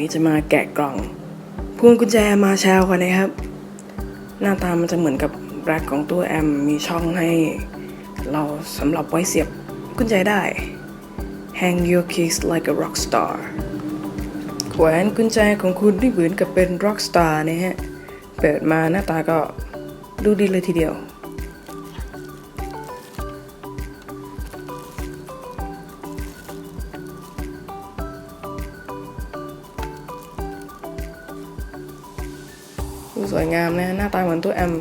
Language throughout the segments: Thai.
นี้จะมาแกะกล่อง พวงกุญแจมาแชลกันนะครับ หน้าตามันจะเหมือนกับแบล็กของตัวแอมมีช่องให้เราสำหรับไว้เสียบกุญแจได้ Hang your keys like a rock star แขวนกุญแจของคุณที่เหมือนกับเป็น rock star นะฮะ เปิดมาหน้าตาก็ดูดีเลยทีเดียว ดูสวยงามนะหน้าตาเหมือนตัว M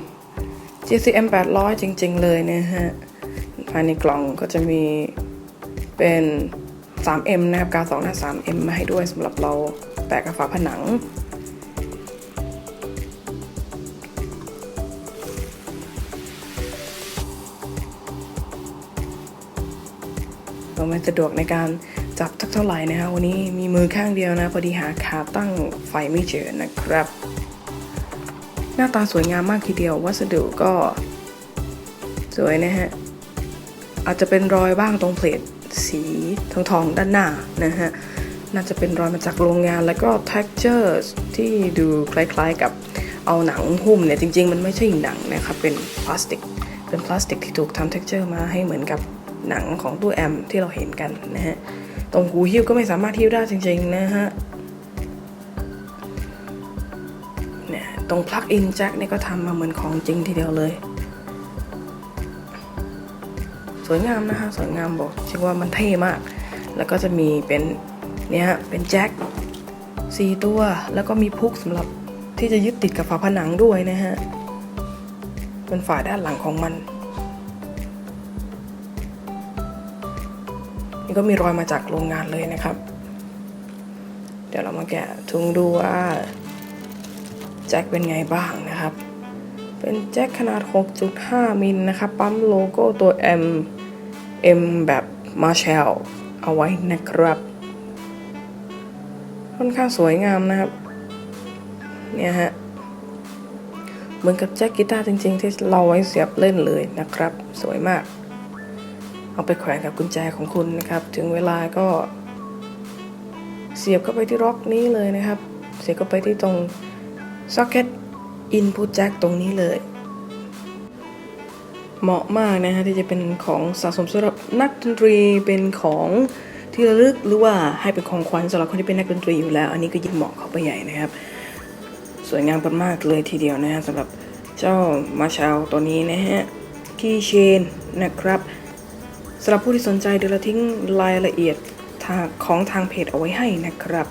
GCM 800 จริง ๆ เลยนะฮะ ภายในกล่องก็จะมีเป็น 3M นะครับกาวสองหน้า 3M มาให้ด้วยสำหรับเราแปะกับฝาผนัง เราไม่สะดวกในการจับสักเท่าไหร่นะฮะวันนี้มีมือข้างเดียวนะ พอดีหาขาตั้งไฟไม่เจอนะครับ หน้าตาสวยงามมากทีเดียว วัสดุก็ สวยนะฮะ อาจจะเป็นรอยบ้างตรงเพลทสีทองทองๆด้านหน้านะฮะ น่าจะเป็นรอยมาจากโรงงานแล้วก็ texture ที่ดูคล้ายๆกับเอาหนังหุ้มเนี่ยจริง ๆ มันไม่ใช่หนังนะครับ เป็นพลาสติก เป็นพลาสติกที่ถูกทำ texture มาให้เหมือนกับหนังของตู้แอมที่เราเห็นกันนะฮะ ตรงหูหิ้วก็ไม่สามารถหิ้วได้จริง ๆ นะฮะ ตรง plug in jack เนี่ยก็ทำมาเหมือนของจริงทีเดียวเลย สวยงามนะฮะสวยงามบอกชิว่ามันเท่มาก แล้วก็จะมีเป็นเนี่ยเป็นแจ็คสี่ตัว แล้วก็มีพุกสำหรับที่จะยึดติดกับฝาผนังด้วยนะฮะ เป็นฝาด้านหลังของมัน นี่ก็มีรอยมาจากโรงงานเลยนะครับ เดี๋ยวเรามาแกะถุงดูว่า แจ็คเป็นไงบ้างนะครับ เป็นแจ็คขนาด 6.5 มิลนะครับ ปั๊มโลโก้ตัว M M แบบ Marshall เอาไว้นะครับ ค่อนข้างสวยงามนะครับ เนี่ยฮะ เหมือนกับแจ็คกีตาร์จริง ๆ ที่เราไว้เสียบเล่นเลยนะครับ สวยมาก เอาไปแขวนกับกุญแจของคุณนะครับ ถึงเวลาก็เสียบเข้าไปที่ร็อกนี้เลยนะครับ เสียบเข้าไปที่ตรง socket input jack ตรงนี้เลย เหมาะมากนะฮะที่จะเป็นของสะสมสำหรับนักดนตรีเป็นของที่ระลึกหรือว่าให้เป็นของขวัญสำหรับคนที่เป็นนักดนตรีอยู่แล้ว อันนี้ก็ยิ่งเหมาะเข้าไปใหญ่นะครับ สวยงามกันมากเลยทีเดียวนะฮะสำหรับเจ้ามาชาลตัวนี้นะฮะคีย์เชนนะครับสำหรับผู้ที่สนใจเดี๋ยวเราทิ้งรายละเอียดของทางเพจเอาไว้ให้นะครับ